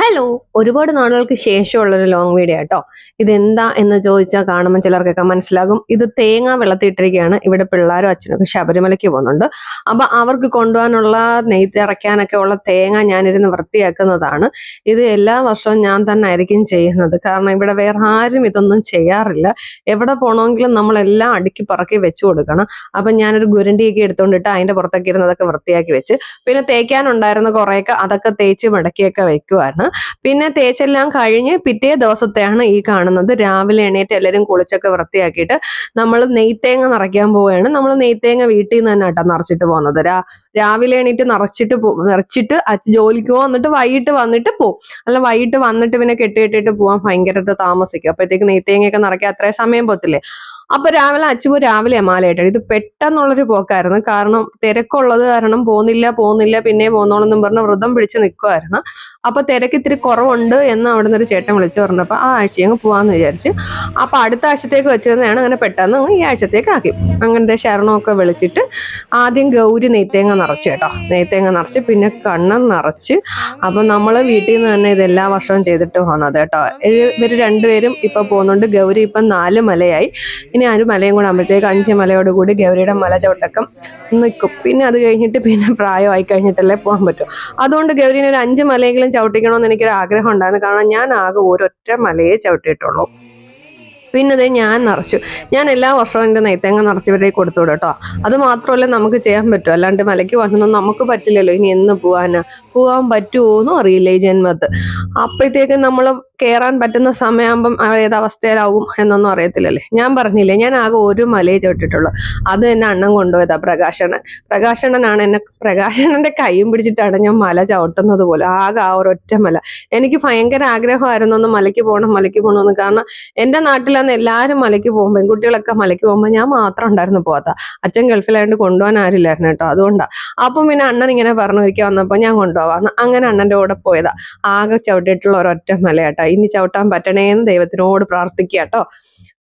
Hello ഒരുപാട് നാളുകൾക്ക് ശേഷമുള്ളൊരു long video കേട്ടോ ഇതെന്താ എന്ന് ചോദിച്ചാൽ കാണുമ്പോൾ ചിലർക്കൊക്കെ മനസ്സിലാകും. ഇത് തേങ്ങ വെള്ളത്തിയിട്ടിരിക്കുകയാണ് ഇവിടെ പിള്ളേരും അച്ഛനൊക്കെ ശബരിമലയ്ക്ക് പോകുന്നുണ്ട്. അപ്പൊ അവർക്ക് കൊണ്ടുപോകാനുള്ള നെയ്ത്തിറക്കാനൊക്കെ ഉള്ള തേങ്ങ ഞാനിരുന്ന് വൃത്തിയാക്കുന്നതാണ്. ഇത് എല്ലാ വർഷവും ഞാൻ തന്നെ ആയിരിക്കും ചെയ്യുന്നത്. കാരണം ഇവിടെ വേറെ ആരും ഇതൊന്നും ചെയ്യാറില്ല. എവിടെ പോകണമെങ്കിലും നമ്മളെല്ലാം അടുക്കി പറക്കി വെച്ചു കൊടുക്കണം. അപ്പൊ ഞാനൊരു ഗുരണ്ടിയൊക്കെ എടുത്തുകൊണ്ടിട്ട് അതിന്റെ പുറത്തൊക്കെ ഇരുന്നതൊക്കെ വൃത്തിയാക്കി വെച്ച്. പിന്നെ തേക്കാനുണ്ടായിരുന്ന കുറേയൊക്കെ അതൊക്കെ തേച്ച് മടക്കിയൊക്കെ വെക്കുവാണ്. പിന്നെ തേച്ചെല്ലാം കഴിഞ്ഞ് പിറ്റേ ദിവസത്തെയാണ് ഈ കാണുന്നത്. രാവിലെ എണീറ്റ് എല്ലാവരും കുളിച്ചൊക്കെ വൃത്തിയാക്കിയിട്ട് നമ്മൾ നെയ്ത്തേങ്ങ നിറയ്ക്കാൻ പോവുകയാണ്. നമ്മൾ നെയ്ത്തേങ്ങ വീട്ടിൽ നിന്ന് തന്നെ കേട്ടോ നിറച്ചിട്ട് പോകുന്നത്. രാവിലെ എണീറ്റ് നിറച്ചിട്ട് നിറച്ചിട്ട് ജോലിക്ക് പോകും എന്നിട്ട് വൈകിട്ട് വന്നിട്ട് പോകും അല്ല വൈകിട്ട് വന്നിട്ട് പിന്നെ കെട്ടി കെട്ടിയിട്ട് പോകാൻ ഭയങ്കരത്തെ താമസിക്കും. അപ്പോഴത്തേക്ക് നെയ്ത്തേങ്ങയൊക്കെ നിറയ്ക്കാൻ അത്രയും സമയം പോത്തില്ലേ അപ്പൊ രാവിലെ അച്ചുപോ രാവിലെ മാലയിട്ടത്. ഇത് പെട്ടെന്നുള്ളൊരു പോക്കായിരുന്നു. കാരണം തിരക്കുള്ളത് കാരണം പോകുന്നില്ല പോകുന്നില്ല പിന്നെ പോകുന്നോളെന്നും പറഞ്ഞ വ്രതം പിടിച്ച് നിൽക്കുമായിരുന്നു അപ്പൊ തിരക്ക് ഇത്തിരി കുറവുണ്ട് എന്ന് അവിടുന്ന് ഒരു ചേട്ടൻ വിളിച്ചു പറഞ്ഞപ്പോൾ ആ ആഴ്ച അങ്ങ് പോവാന്ന് വിചാരിച്ച്. അപ്പൊ അടുത്ത ആഴ്ചത്തേക്ക് വെച്ചിരുന്നതാണ് അങ്ങനെ പെട്ടെന്ന് ഈ ആഴ്ചത്തേക്ക് ആക്കി അങ്ങനത്തെ ശരണമൊക്കെ വിളിച്ചിട്ട് ആദ്യം ഗൗരി നെയ്ത്തേങ്ങ നിറച്ച് കേട്ടോ. നെയ്ത്തേങ്ങ നിറച്ച് പിന്നെ കണ്ണം നിറച്ച്. അപ്പൊ നമ്മൾ വീട്ടിൽ നിന്ന് തന്നെ ഇത് എല്ലാ വർഷവും ചെയ്തിട്ട് പോകുന്നത് കേട്ടോ. ഇവർ രണ്ടുപേരും ഇപ്പൊ പോകുന്നുണ്ട്. ഗൗരി ഇപ്പം നാല് മലയായി. ഇനി ഒരു മലയും കൂടെ ആകുമ്പോഴത്തേക്ക് അഞ്ച് മലയോട് കൂടി ഗൗരിയുടെ മല ചവിട്ടക്കം നിൽക്കും പിന്നെ അത് കഴിഞ്ഞിട്ട് പിന്നെ പ്രായമായി കഴിഞ്ഞിട്ടല്ലേ പോകാൻ പറ്റും. അതുകൊണ്ട് ഗൗരിനെ ഒരു അഞ്ച് മലയെങ്കിലും ചവിട്ടിക്കണമെന്ന് എനിക്കൊരു ആഗ്രഹം ഉണ്ടായിരുന്നു. കാരണം ഞാൻ ആകെ ഒരൊറ്റ മലയെ ചവിട്ടിയിട്ടുള്ളൂ. പിന്നെ അതേ ഞാൻ നിറച്ചു. ഞാൻ എല്ലാ വർഷവും എന്റെ നെയ്ത്തേങ്ങ നിറച്ചവരേ കൊടുത്തു വിടും കേട്ടോ. അത് മാത്രമല്ല നമുക്ക് ചെയ്യാൻ പറ്റും. അല്ലാണ്ട് മലയ്ക്ക് വന്നൊന്നും നമുക്ക് പറ്റില്ലല്ലോ. ഇനി എന്ന് പോകാനാ പോകാൻ പറ്റുമോന്നും അറിയില്ല ഈ ജന്മത്ത്. അപ്പോഴത്തേക്ക് നമ്മൾ കയറാൻ പറ്റുന്ന സമയമാകുമ്പം ഏത് അവസ്ഥയിലാവും എന്നൊന്നും അറിയത്തില്ലല്ലേ? ഞാൻ പറഞ്ഞില്ലേ ഞാൻ ആകെ ഒരു മലയെ ചവിട്ടിട്ടുള്ളൂ. അത് എന്നെ അണ്ണം കൊണ്ടുപോയതാ പ്രകാശണൻ പ്രകാശണനാണ് എന്നെ പ്രകാശണന്റെ കൈയും പിടിച്ചിട്ടാണ് ഞാൻ മല ചവിട്ടുന്നത് പോലും ആകെ ആ ഒരൊറ്റ മല. എനിക്ക് ഭയങ്കര ആഗ്രഹമായിരുന്നു ഒന്ന് മലയ്ക്ക് പോകണം മലയ്ക്ക് പോകണമെന്ന് കാരണം എന്റെ നാട്ടിലാണ് എല്ലാവരും മലയ്ക്ക് പോകും പെൺകുട്ടികളൊക്കെ മലയ്ക്ക് പോകുമ്പോൾ ഞാൻ മാത്രം ഉണ്ടായിരുന്നു പോകാത്ത. അച്ഛൻ ഗൾഫിലായതുകൊണ്ട് കൊണ്ടുപോകാൻ ആരില്ലായിരുന്നു കേട്ടോ അതുകൊണ്ടാണ് അപ്പം പിന്നെ അണ്ണൻ ഇങ്ങനെ പറഞ്ഞു ഒരിക്കൽ വന്നപ്പോൾ ഞാൻ കൊണ്ടുപോകാം അങ്ങനെ അണ്ണന്റെ കൂടെ പോയതാ. ആകെ ചവിട്ടിയിട്ടുള്ള ഒരൊറ്റ മല കേട്ടോ ഇനി ചവിട്ടാൻ പറ്റണേന്ന് ദൈവത്തിനോട് പ്രാർത്ഥിക്കുക കേട്ടോ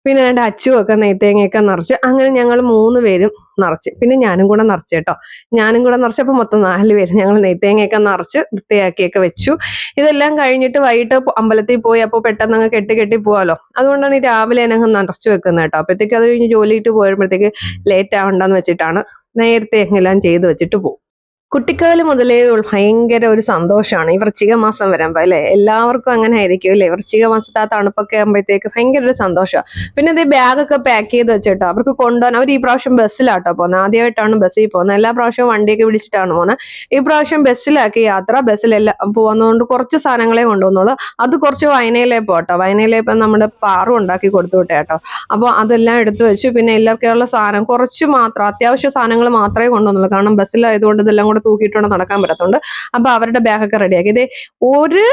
പിന്നെ എന്റെ അച്ചു ഒക്കെ നെയ്ത്തേങ്ങയൊക്കെ നിറച്ച് അങ്ങനെ ഞങ്ങൾ മൂന്ന് പേരും നിറച്ച്. പിന്നെ ഞാനും കൂടെ നിറച്ച് കേട്ടോ ഞാനും കൂടെ നിറച്ചപ്പോൾ മൊത്തം നാല് പേര് ഞങ്ങൾ നെയ്ത്തേങ്ങയൊക്കെ നിറച്ച് വൃത്തിയാക്കിയൊക്കെ വെച്ചു. ഇതെല്ലാം കഴിഞ്ഞിട്ട് വൈകിട്ട് അമ്പലത്തിൽ പോയി അപ്പോൾ പെട്ടെന്ന് അങ്ങ് കെട്ടി കെട്ടി പോകാമല്ലോ അതുകൊണ്ടാണ് ഈ രാവിലെ തന്നെ അങ്ങ് നിറച്ച് വെക്കുന്നത് കേട്ടോ അപ്പോഴത്തേക്ക് അത് കഴിഞ്ഞ് ജോലിയിട്ട് പോയപ്പോഴത്തേക്ക് ലേറ്റ് ആവണ്ടെന്ന് വെച്ചിട്ടാണ് നേരത്തെ എല്ലാം ചെയ്ത് വെച്ചിട്ട് പോകും കുട്ടിക്കാലം മുതലേ ഭയങ്കര ഒരു സന്തോഷമാണ്. ഈ വൃശ്ചിക മാസം വരുമ്പോൾ അല്ലേ? എല്ലാവർക്കും അങ്ങനെ ആയിരിക്കും അല്ലെ? വൃശ്ചിക മാസത്തെ ആ തണുപ്പൊക്കെ ആകുമ്പോഴത്തേക്ക് ഭയങ്കര ഒരു സന്തോഷമാണ് പിന്നെ അതേ ബാഗൊക്കെ പാക്ക് ചെയ്ത് വെച്ചിട്ടോ. അവർക്ക് കൊണ്ടുപോകാൻ അവർ ഈ പ്രാവശ്യം ബസ്സിലാട്ടോ പോകുന്നത് ആദ്യമായിട്ടാണ് ബസ്സിൽ പോകുന്നത് എല്ലാ പ്രാവശ്യവും വണ്ടിയൊക്കെ പിടിച്ചിട്ടാണ് പോകുന്നത് ഈ പ്രാവശ്യം ബസ്സിലാക്കി യാത്ര ബസ്സിലെല്ലാം പോകുന്നതുകൊണ്ട് കുറച്ച് സാധനങ്ങളെ കൊണ്ടുപോകുന്നുള്ളൂ അത് കുറച്ച് വയനയിലേ പോട്ടോ. വയനയിലേ ഇപ്പം നമ്മുടെ പാറും ഉണ്ടാക്കി കൊടുത്തു വിട്ടേ കേട്ടോ അപ്പോൾ അതെല്ലാം എടുത്തു വെച്ചു. പിന്നെ എല്ലാവർക്കുള്ള സാധനം കുറച്ച് മാത്രം അത്യാവശ്യ സാധനങ്ങൾ മാത്രമേ കൊണ്ടുവന്നുള്ളൂ. കാരണം ബസ്സിലായതുകൊണ്ട് ഇതെല്ലാം കൂടെ തൂക്കിയിട്ടുണ്ട് നടക്കാൻ പറ്റത്തുണ്ട്. അപ്പൊ അവരുടെ ബാഗൊക്കെ റെഡിയാക്കി ഇത് ഒരു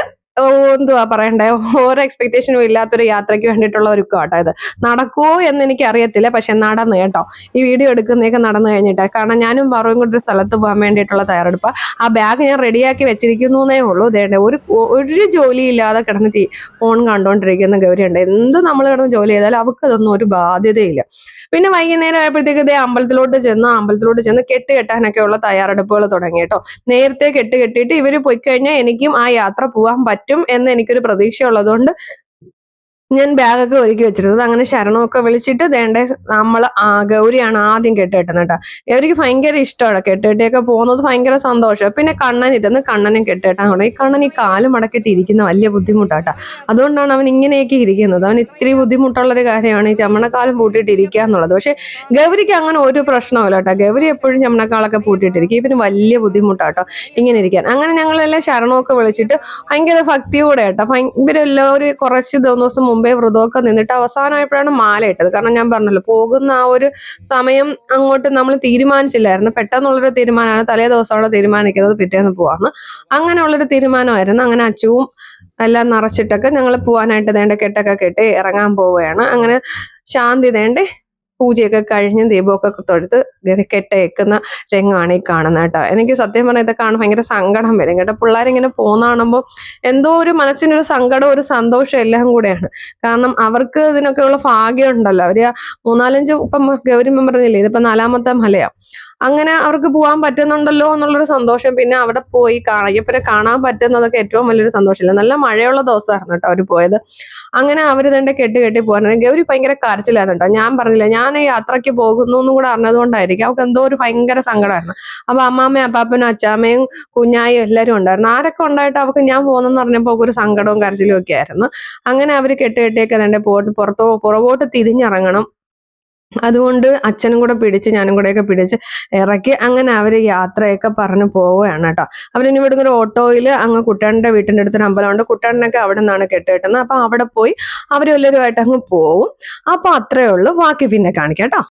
എന്തുവാ പറയണ്ടേ? ഓരോ എക്സ്പെക്ടേഷനും ഇല്ലാത്തൊരു യാത്രയ്ക്ക് വേണ്ടിയിട്ടുള്ള ഒരു കേട്ടോ ഇത്. നടക്കുമോ എന്ന് എനിക്ക് അറിയത്തില്ല പക്ഷെ നടന്നു കേട്ടോ. ഈ വീഡിയോ എടുക്കുന്നതൊക്കെ നടന്നു കഴിഞ്ഞിട്ട്. കാരണം ഞാനും പറവും കൂടി ഒരു സ്ഥലത്ത് പോകാൻ വേണ്ടിയിട്ടുള്ള തയ്യാറെടുപ്പ്. ആ ബാഗ് ഞാൻ റെഡിയാക്കി വെച്ചിരിക്കുന്നു എന്നേ ഉള്ളൂ ഇതേണ്ടേ ഒരു ഒരു ജോലി ഇല്ലാതെ കിടന്ന് തീ ഫോൺ കണ്ടുകൊണ്ടിരിക്കുന്ന ഗൗരിയുണ്ട് എന്ത് നമ്മൾ കിടന്ന് ജോലി ചെയ്താലും അവർക്ക് അതൊന്നും ഒരു ബാധ്യതയില്ല. പിന്നെ വൈകുന്നേരം ആയപ്പോഴത്തേക്ക് ഇതേ അമ്പലത്തിലോട്ട് ചെന്ന് അമ്പലത്തിലോട്ട് ചെന്ന് കെട്ട് കെട്ടാനൊക്കെ ഉള്ള തയ്യാറെടുപ്പുകൾ തുടങ്ങി കേട്ടോ. നേരത്തെ കെട്ട് കെട്ടിയിട്ട് ഇവർ പോയി കഴിഞ്ഞാൽ എനിക്കും ആ യാത്ര പോകാൻ പറ്റും. എന്ന് എനിക്കൊരു പ്രതീക്ഷ ഉള്ളതുകൊണ്ട് ഞാൻ ബാഗൊക്കെ ഒരുക്കി വെച്ചിരുന്നത്. അങ്ങനെ ശരണമൊക്കെ വിളിച്ചിട്ട് ദേണ്ടേ നമ്മൾ ആ ഗൗരിയാണ് ആദ്യം കെട്ടുകെട്ടുന്നത് കേട്ടോ. ഗൗരിക്ക് ഭയങ്കര ഇഷ്ടമാണ് കെട്ടുകെട്ടിയൊക്കെ പോകുന്നത്. ഭയങ്കര സന്തോഷമാണ്. പിന്നെ കണ്ണൻ ഇരുന്ന് കണ്ണനും കെട്ടുകെട്ടാൻ തുടങ്ങി കണ്ണൻ ഈ കാൽ മടക്കിയിട്ട് ഇരിക്കുന്ന വലിയ ബുദ്ധിമുട്ടാട്ടോ അതുകൊണ്ടാണ് അവൻ ഇങ്ങനെയൊക്കെ ഇരിക്കുന്നത്. അവൻ ഇത്തിരി ബുദ്ധിമുട്ടുള്ളൊരു കാര്യമാണ് ഈ ചമ്മണക്കാലം പൂട്ടിയിട്ട് ഇരിക്കുക എന്നുള്ളത്. പക്ഷെ ഗൗരിക്ക് അങ്ങനെ ഒരു പ്രശ്നമില്ല കേട്ടോ. ഗൗരി എപ്പോഴും ചമ്മണക്കാളൊക്കെ പൂട്ടിയിട്ടിരിക്കും. ഇവന് വലിയ ബുദ്ധിമുട്ടാട്ടോ ഇങ്ങനെ ഇരിക്കാൻ. അങ്ങനെ ഞങ്ങളെല്ലാം ശരണമൊക്കെ വിളിച്ചിട്ട് ഭയങ്കര ഭക്തിയോടെ കേട്ടോ. ഇവരെല്ലാവരും കുറച്ച് ദിവസം മുമ്പേ വ്രതമൊക്കെ നിന്നിട്ട് അവസാനമായപ്പോഴാണ് മാല ഇട്ടത്. കാരണം ഞാൻ പറഞ്ഞല്ലോ പോകുന്ന ആ ഒരു സമയം അങ്ങോട്ട് നമ്മൾ തീരുമാനിച്ചില്ലായിരുന്നു. പെട്ടെന്നുള്ളൊരു തീരുമാനമാണ് തലേ ദിവസമാണ് തീരുമാനിക്കുന്നത് പിറ്റേന്ന് പോവാന്ന്. അങ്ങനെയുള്ളൊരു തീരുമാനമായിരുന്നു. അങ്ങനെ അച്ചുവും എല്ലാം നിറച്ചിട്ടൊക്കെ ഞങ്ങൾ പോവാനായിട്ട് വേണ്ട കെട്ടൊക്കെ കെട്ടി ഇറങ്ങാൻ പോവുകയാണ്. അങ്ങനെ ശാന്തി വേണ്ടേ പൂജയൊക്കെ കഴിഞ്ഞ് ദീപമൊക്കെ തൊഴുത്ത് ഇങ്ങനെ കെട്ടേക്കുന്ന രംഗമാണ് ഈ കാണുന്നത് കേട്ടോ. എനിക്ക് സത്യം പറഞ്ഞാൽ ഇതൊക്കെ കാണാൻ ഭയങ്കര സങ്കടം വരും. കേട്ടോ പിള്ളേരിങ്ങനെ പോകുന്ന കാണുമ്പോൾ എന്തോ ഒരു മനസ്സിനൊരു സങ്കടം ഒരു സന്തോഷം എല്ലാം കൂടെയാണ്. കാരണം അവർക്ക് ഇതിനൊക്കെയുള്ള ഭാഗ്യം ഉണ്ടല്ലോ. അവർ മൂന്നാലഞ്ച് ഇപ്പം ഗൗരിമ്മ പറഞ്ഞില്ലേ? ഇതിപ്പോ നാലാമത്തെ മലയാ. അങ്ങനെ അവർക്ക് പോകാൻ പറ്റുന്നുണ്ടല്ലോ എന്നുള്ളൊരു സന്തോഷം. പിന്നെ അവിടെ പോയി കാണാം. അയ്യപ്പനെ കാണാൻ പറ്റുന്നതൊക്കെ ഏറ്റവും വലിയൊരു സന്തോഷമില്ല? നല്ല മഴയുള്ള ദിവസമായിരുന്നു കേട്ടോ അവർ പോയത്. അങ്ങനെ അവർ തന്നെ കെട്ടി കെട്ടി പോകാൻ ഗൗരി ഭയങ്കര കരച്ചിലായിരുന്നു കേട്ടോ. ഞാൻ പറഞ്ഞില്ല ഞാൻ യാത്രയ്ക്ക് പോകുന്നു എന്നും കൂടെ അറിഞ്ഞതുകൊണ്ടായിരിക്കും. അവർക്ക് എന്തോ ഒരു ഭയങ്കര സങ്കടമായിരുന്നു. അപ്പൊ അമ്മാമ്മയും അപ്പാപ്പനും അച്ചാമ്മയും കുഞ്ഞായും എല്ലാവരും ഉണ്ടായിരുന്നു. ആരൊക്കെ ഉണ്ടായിട്ട് അവർക്ക് ഞാൻ പോകുന്നെന്ന് പറഞ്ഞപ്പോൾ ഒരു സങ്കടവും കരച്ചിലും ഒക്കെ ആയിരുന്നു. അങ്ങനെ അവർ കെട്ടി കെട്ടിയൊക്കെ തന്നെ പോയിട്ട് പുറത്തോ പുറകോട്ട് തിരിഞ്ഞിറങ്ങണം. അതുകൊണ്ട് അച്ഛനും കൂടെ പിടിച്ച് ഞാനും കൂടെയൊക്കെ പിടിച്ച് ഇറക്കി അങ്ങനെ അവർ യാത്രയൊക്കെ പറഞ്ഞു പോവുകയാണ് കേട്ടോ. അവരിനി ഇവിടുന്ന് ഒരു ഓട്ടോയിൽ അങ്ങ് കുട്ടേന്റെ വീട്ടിന്റെ അടുത്തൊരു അമ്പലമുണ്ട് കുട്ടേണ്ണനൊക്കെ അവിടെ നിന്നാണ് കെട്ടുകെട്ടുന്നത് അപ്പൊ അവിടെ പോയി അവരെല്ലാവരുമായിട്ട് അങ്ങ് പോവും. അപ്പൊ അത്രയേ ഉള്ളൂ. ബാക്കി പിന്നെ കാണിക്കാം കേട്ടോ.